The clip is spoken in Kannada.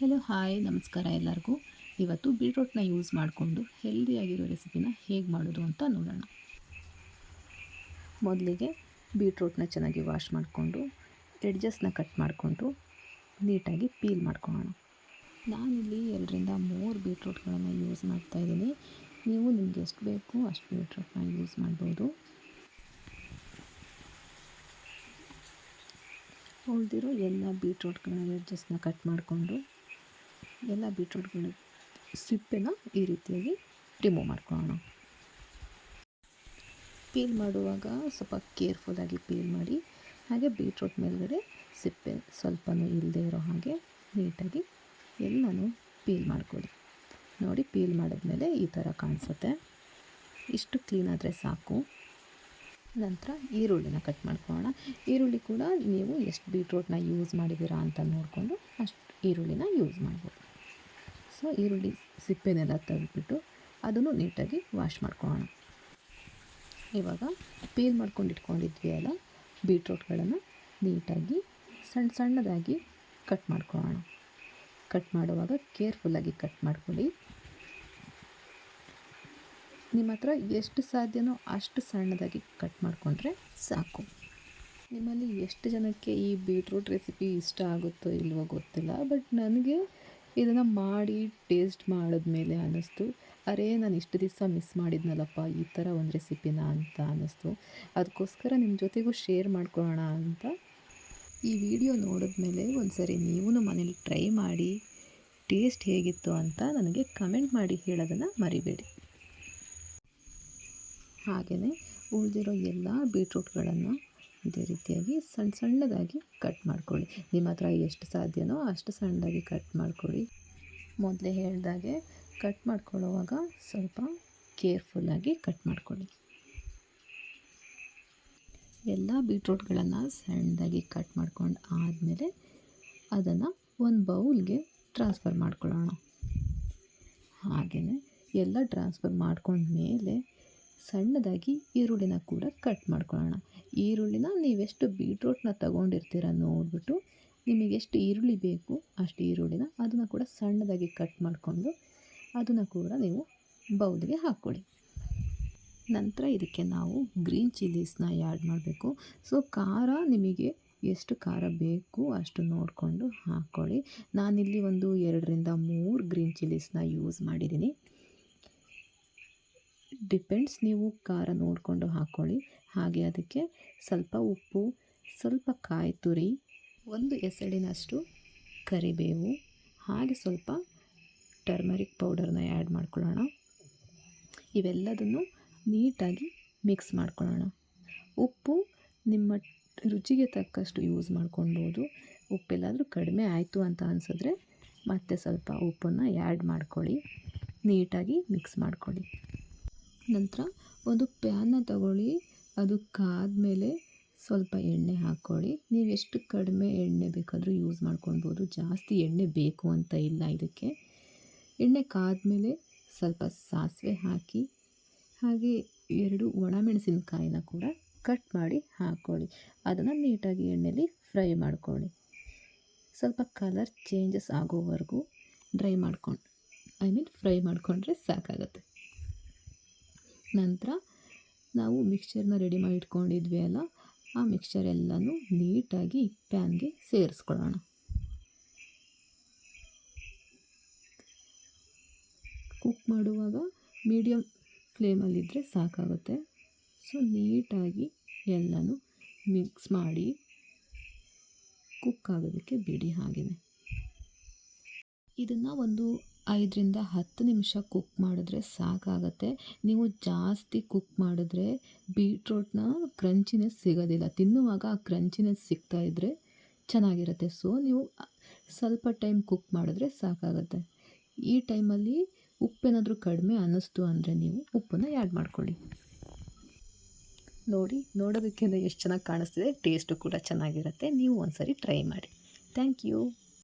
ಹೆಲೋ ಹಾಯ್ ನಮಸ್ಕಾರ ಎಲ್ಲರಿಗೂ. ಇವತ್ತು ಬೀಟ್ರೋಟ್ನ ಯೂಸ್ ಮಾಡಿಕೊಂಡು ಹೆಲ್ದಿಯಾಗಿರೋ ರೆಸಿಪಿನ ಹೇಗೆ ಮಾಡೋದು ಅಂತ ನೋಡೋಣ. ಮೊದಲಿಗೆ ಬೀಟ್ರೋಟ್ನ ಚೆನ್ನಾಗಿ ವಾಶ್ ಮಾಡಿಕೊಂಡು ಎಡ್ಜಸ್ನ ಕಟ್ ಮಾಡಿಕೊಂಡು, ನೀಟಾಗಿ ಪೀಲ್ ಮಾಡ್ಕೊಳ್ಳೋಣ. ನಾನಿಲ್ಲಿ ಎರಡರಿಂದ ಮೂರು ಬೀಟ್ರೋಟ್ಗಳನ್ನು ಯೂಸ್ ಮಾಡ್ತಾಯಿದ್ದೀನಿ ನೀವು ನಿಮ್ಗೆ ಎಷ್ಟು ಬೇಕು ಅಷ್ಟು ಬೀಟ್ರೋಟ್ನ ಯೂಸ್ ಮಾಡ್ಬೋದು. ಉಳಿದಿರೋ ಎಲ್ಲ ಬೀಟ್ರೋಟ್ಗಳನ್ನ ಎಡ್ಜಸ್ಟ್ನ ಕಟ್ ಮಾಡಿಕೊಂಡು ಎಲ್ಲ ಬೀಟ್ರೂಟ್ಗಳು ಸಿಪ್ಪೆನ ಈ ರೀತಿಯಾಗಿ ರಿಮೂವ್ ಮಾಡ್ಕೊಳ್ಳೋಣ. ಪೀಲ್ ಮಾಡುವಾಗ ಸ್ವಲ್ಪ ಕೇರ್ಫುಲ್ಲಾಗಿ ಪೀಲ್ ಮಾಡಿ, ಹಾಗೆ ಬೀಟ್ರೂಟ್ ಮೇಲ್ಗಡೆ ಸಿಪ್ಪೆ ಸ್ವಲ್ಪನೂ ಇಲ್ಲದೆ ಇರೋ ಹಾಗೆ ನೀಟಾಗಿ ಎಲ್ಲನೂ ಪೀಲ್ ಮಾಡ್ಕೊಳ್ಳಿ. ನೋಡಿ, ಪೀಲ್ ಮಾಡಿದ್ಮೇಲೆ ಈ ಥರ ಕಾಣಿಸುತ್ತೆ. ಇಷ್ಟು ಕ್ಲೀನ್ ಆದರೆ ಸಾಕು. ನಂತರ ಈರುಳ್ಳಿನ ಕಟ್ ಮಾಡ್ಕೊಳ್ಳೋಣ. ಈರುಳ್ಳಿ ಕೂಡ ನೀವು ಎಷ್ಟು ಬೀಟ್ರೂಟ್ನ ಯೂಸ್ ಮಾಡಿದ್ದೀರಾ ಅಂತ ನೋಡಿಕೊಂಡು ಅಷ್ಟು ಈರುಳ್ಳಿನ ಯೂಸ್ ಮಾಡ್ಬೋದು. ಸೊ ಈರುಳ್ಳಿ ಸಿಪ್ಪೆನೆಲ್ಲ ತೆಗೆದುಬಿಟ್ಟು ಅದನ್ನು ನೀಟಾಗಿ ವಾಶ್ ಮಾಡ್ಕೊಳ್ಳೋಣ. ಇವಾಗ ಪೀಲ್ ಮಾಡ್ಕೊಂಡು ಇಟ್ಕೊಂಡಿದ್ವಿ ಅಲ್ಲ, ಬೀಟ್ರೂಟ್ಗಳನ್ನು ನೀಟಾಗಿ ಸಣ್ಣ ಸಣ್ಣದಾಗಿ ಕಟ್ ಮಾಡ್ಕೊಳ್ಳೋಣ. ಕಟ್ ಮಾಡುವಾಗ ಕೇರ್ಫುಲ್ಲಾಗಿ ಕಟ್ ಮಾಡ್ಕೊಳ್ಳಿ. ನಿಮ್ಮ ಹತ್ರ ಎಷ್ಟು ಸಾಧ್ಯನೋ ಅಷ್ಟು ಸಣ್ಣದಾಗಿ ಕಟ್ ಮಾಡಿಕೊಂಡ್ರೆ ಸಾಕು. ನಿಮ್ಮಲ್ಲಿ ಎಷ್ಟು ಜನಕ್ಕೆ ಈ ಬೀಟ್ರೂಟ್ ರೆಸಿಪಿ ಇಷ್ಟ ಆಗುತ್ತೋ ಇಲ್ವೋ ಗೊತ್ತಿಲ್ಲ, ಬಟ್ ನನಗೆ ಇದನ್ನು ಮಾಡಿ ಟೇಸ್ಟ್ ಮಾಡಿದ್ಮೇಲೆ ಅನ್ನಿಸ್ತು. ಅರೇ, ನಾನು ಇಷ್ಟು ದಿವಸ ಮಿಸ್ ಮಾಡಿದ್ನಲ್ಲಪ್ಪ, ಈ ಥರ ಒಂದು ರೆಸಿಪಿನ ಅಂತ ಅನ್ನಿಸ್ತು. ಅದಕ್ಕೋಸ್ಕರ ನಿಮ್ಮ ಜೊತೆಗೂ ಶೇರ್ ಮಾಡ್ಕೊಳ್ಳೋಣ ಅಂತ. ಈ ವಿಡಿಯೋ ನೋಡಿದ್ಮೇಲೆ ಒಂದು ಸರಿ ನೀವೂ ಮನೇಲಿ ಟ್ರೈ ಮಾಡಿ ಟೇಸ್ಟ್ ಹೇಗಿತ್ತು ಅಂತ ನನಗೆ ಕಮೆಂಟ್ ಮಾಡಿ ಹೇಳೋದನ್ನು ಮರಿಬೇಡಿ. ಹಾಗೆಯೇ ಉಳಿದಿರೋ ಎಲ್ಲ ಬೀಟ್ರೂಟ್ಗಳನ್ನು ಇದೇ ರೀತಿಯಾಗಿ ಸಣ್ಣ ಸಣ್ಣದಾಗಿ ಕಟ್ ಮಾಡ್ಕೊಳ್ಳಿ. ನಿಮ್ಮ ಹತ್ರ ಎಷ್ಟು ಸಾಧ್ಯನೋ ಅಷ್ಟು ಸಣ್ಣದಾಗಿ ಕಟ್ ಮಾಡ್ಕೊಳ್ಳಿ. ಮೊದಲೇ ಹೇಳಿದಾಗೆ ಕಟ್ ಮಾಡ್ಕೊಳ್ಳುವಾಗ ಸ್ವಲ್ಪ ಕೇರ್ಫುಲ್ಲಾಗಿ ಕಟ್ ಮಾಡ್ಕೊಳ್ಳಿ. ಎಲ್ಲ ಬೀಟ್ರೂಟ್ಗಳನ್ನು ಸಣ್ಣದಾಗಿ ಕಟ್ ಮಾಡ್ಕೊಂಡು ಆದಮೇಲೆ ಅದನ್ನು ಒಂದು ಬೌಲ್ಗೆ ಟ್ರಾನ್ಸ್ಫರ್ ಮಾಡ್ಕೊಳ್ಳೋಣ. ಹಾಗೆಯೇ ಎಲ್ಲ ಟ್ರಾನ್ಸ್ಫರ್ ಮಾಡ್ಕೊಂಡ್ಮೇಲೆ ಸಣ್ಣದಾಗಿ ಈರುಳ್ಳಿನ ಕೂಡ ಕಟ್ ಮಾಡ್ಕೊಳ್ಳೋಣ. ಈರುಳ್ಳಿನ ನೀವೆಷ್ಟು ಬೀಟ್ರೋಟ್ನ ತಗೊಂಡಿರ್ತೀರ ನೋಡಿಬಿಟ್ಟು ನಿಮಗೆ ಎಷ್ಟು ಈರುಳ್ಳಿ ಬೇಕು ಅಷ್ಟು ಈರುಳ್ಳಿನ ಅದನ್ನು ಕೂಡ ಸಣ್ಣದಾಗಿ ಕಟ್ ಮಾಡಿಕೊಂಡು ಅದನ್ನು ಕೂಡ ನೀವು ಬೌಲ್ಗೆ ಹಾಕ್ಕೊಳ್ಳಿ. ನಂತರ ಇದಕ್ಕೆ ನಾವು ಗ್ರೀನ್ ಚಿಲ್ಲೀಸ್ನ ಆ್ಯಡ್ ಮಾಡಬೇಕು. ಸೊ ಖಾರ ನಿಮಗೆ ಎಷ್ಟು ಖಾರ ಬೇಕು ಅಷ್ಟು ನೋಡಿಕೊಂಡು ಹಾಕ್ಕೊಳ್ಳಿ. ನಾನಿಲ್ಲಿ ಒಂದು ಎರಡರಿಂದ ಮೂರು ಗ್ರೀನ್ ಚಿಲ್ಲೀಸ್ನ ಯೂಸ್ ಮಾಡಿದ್ದೀನಿ. ಡಿಪೆಂಡ್ಸ್, ನೀವು ಖಾರ ನೋಡಿಕೊಂಡು ಹಾಕ್ಕೊಳ್ಳಿ ಹಾಗೆ ಅದಕ್ಕೆ ಸ್ವಲ್ಪ ಉಪ್ಪು, ಸ್ವಲ್ಪ ಕಾಯಿ ತುರಿ, ಒಂದು ಎಸಳಿನಷ್ಟು ಕರಿಬೇವು, ಹಾಗೆ ಸ್ವಲ್ಪ ಟರ್ಮರಿಕ್ ಪೌಡರ್ನ ಆ್ಯಡ್ ಮಾಡ್ಕೊಳ್ಳೋಣ. ಇವೆಲ್ಲದನ್ನು ನೀಟಾಗಿ ಮಿಕ್ಸ್ ಮಾಡ್ಕೊಳ್ಳೋಣ. ಉಪ್ಪು ನಿಮ್ಮ ರುಚಿಗೆ ತಕ್ಕಷ್ಟು ಯೂಸ್ ಮಾಡ್ಕೊಳ್ಬೋದು. ಉಪ್ಪೆಲ್ಲಾದರೂ ಕಡಿಮೆ ಆಯಿತು ಅಂತ ಅನಿಸಿದ್ರೆ ಮತ್ತೆ ಸ್ವಲ್ಪ ಉಪ್ಪನ್ನು ಆ್ಯಡ್ ಮಾಡ್ಕೊಳ್ಳಿ. ನೀಟಾಗಿ ಮಿಕ್ಸ್ ಮಾಡ್ಕೊಳ್ಳಿ. ನಂತರ ಒಂದು ಪ್ಯಾನ್ನ ತಗೊಳ್ಳಿ. ಅದು ಕಾದ್ಮೇಲೆ ಸ್ವಲ್ಪ ಎಣ್ಣೆ ಹಾಕ್ಕೊಳ್ಳಿ. ನೀವು ಎಷ್ಟು ಕಡಿಮೆ ಎಣ್ಣೆ ಬೇಕಾದರೂ ಯೂಸ್ ಮಾಡ್ಕೊಳ್ಬೋದು. ಜಾಸ್ತಿ ಎಣ್ಣೆ ಬೇಕು ಅಂತ ಇಲ್ಲ ಇದಕ್ಕೆ. ಎಣ್ಣೆ ಕಾದ್ಮೇಲೆ ಸ್ವಲ್ಪ ಸಾಸಿವೆ ಹಾಕಿ, ಹಾಗೆ ಎರಡು ಒಣಮೆಣಸಿನಕಾಯಿನ ಕೂಡ ಕಟ್ ಮಾಡಿ ಹಾಕ್ಕೊಳ್ಳಿ. ಅದನ್ನು ನೀಟಾಗಿ ಎಣ್ಣೆಯಲ್ಲಿ ಫ್ರೈ ಮಾಡ್ಕೊಳ್ಳಿ. ಸ್ವಲ್ಪ ಕಲರ್ ಚೇಂಜಸ್ ಆಗೋವರೆಗೂ ಡ್ರೈ ಮಾಡ್ಕೊಂಡು, ಐ ಮೀನ್ ಫ್ರೈ ಮಾಡಿಕೊಂಡ್ರೆ ಸಾಕಾಗುತ್ತೆ. ನಂತರ ನಾವು ಮಿಕ್ಸ್ಚರ್ನ ರೆಡಿ ಮಾಡಿ ಇಟ್ಕೊಂಡಿದ್ವಿ ಅಲ್ಲ, ಆ ಮಿಕ್ಸ್ಚರ್ ಎಲ್ಲನೂ ನೀಟಾಗಿ ಪ್ಯಾನ್ಗೆ ಸೇರಿಸ್ಕೊಳ್ಳೋಣ. ಕುಕ್ ಮಾಡುವಾಗ ಮೀಡಿಯಮ್ ಫ್ಲೇಮಲ್ಲಿದ್ದರೆ ಸಾಕಾಗುತ್ತೆ. ಸೊ ನೀಟಾಗಿ ಎಲ್ಲನೂ ಮಿಕ್ಸ್ ಮಾಡಿ ಕುಕ್ ಆಗೋದಕ್ಕೆ ಬಿಡಿ ಹಾಗೆಯೇ ಇದನ್ನು ಒಂದು ಐದರಿಂದ ಹತ್ತು ನಿಮಿಷ ಕುಕ್ ಮಾಡಿದ್ರೆ ಸಾಕಾಗತ್ತೆ. ನೀವು ಜಾಸ್ತಿ ಕುಕ್ ಮಾಡಿದ್ರೆ ಬೀಟ್ರೋಟ್ನ ಕ್ರಂಚಿನೆಸ್ ಸಿಗೋದಿಲ್ಲ. ತಿನ್ನುವಾಗ ಆ ಕ್ರಂಚಿನೆಸ್ ಸಿಗ್ತಾ ಇದ್ದರೆ ಚೆನ್ನಾಗಿರುತ್ತೆ. ಸೊ, ನೀವು ಸ್ವಲ್ಪ ಟೈಮ್ ಕುಕ್ ಮಾಡಿದ್ರೆ ಸಾಕಾಗುತ್ತೆ. ಈ ಟೈಮಲ್ಲಿ ಉಪ್ಪೇನಾದರೂ ಕಡಿಮೆ ಅನ್ನಿಸ್ತು ಅಂದರೆ ನೀವು ಉಪ್ಪನ್ನು ಆ್ಯಡ್ ಮಾಡ್ಕೊಳ್ಳಿ. ನೋಡಿ, ನೋಡೋದಕ್ಕೆ ಎಷ್ಟು ಚೆನ್ನಾಗಿ ಕಾಣಿಸ್ತಿದೆ. ಟೇಸ್ಟು ಕೂಡ ಚೆನ್ನಾಗಿರುತ್ತೆ. ನೀವು ಒಂದ್ಸರಿ ಟ್ರೈ ಮಾಡಿ. Thank you.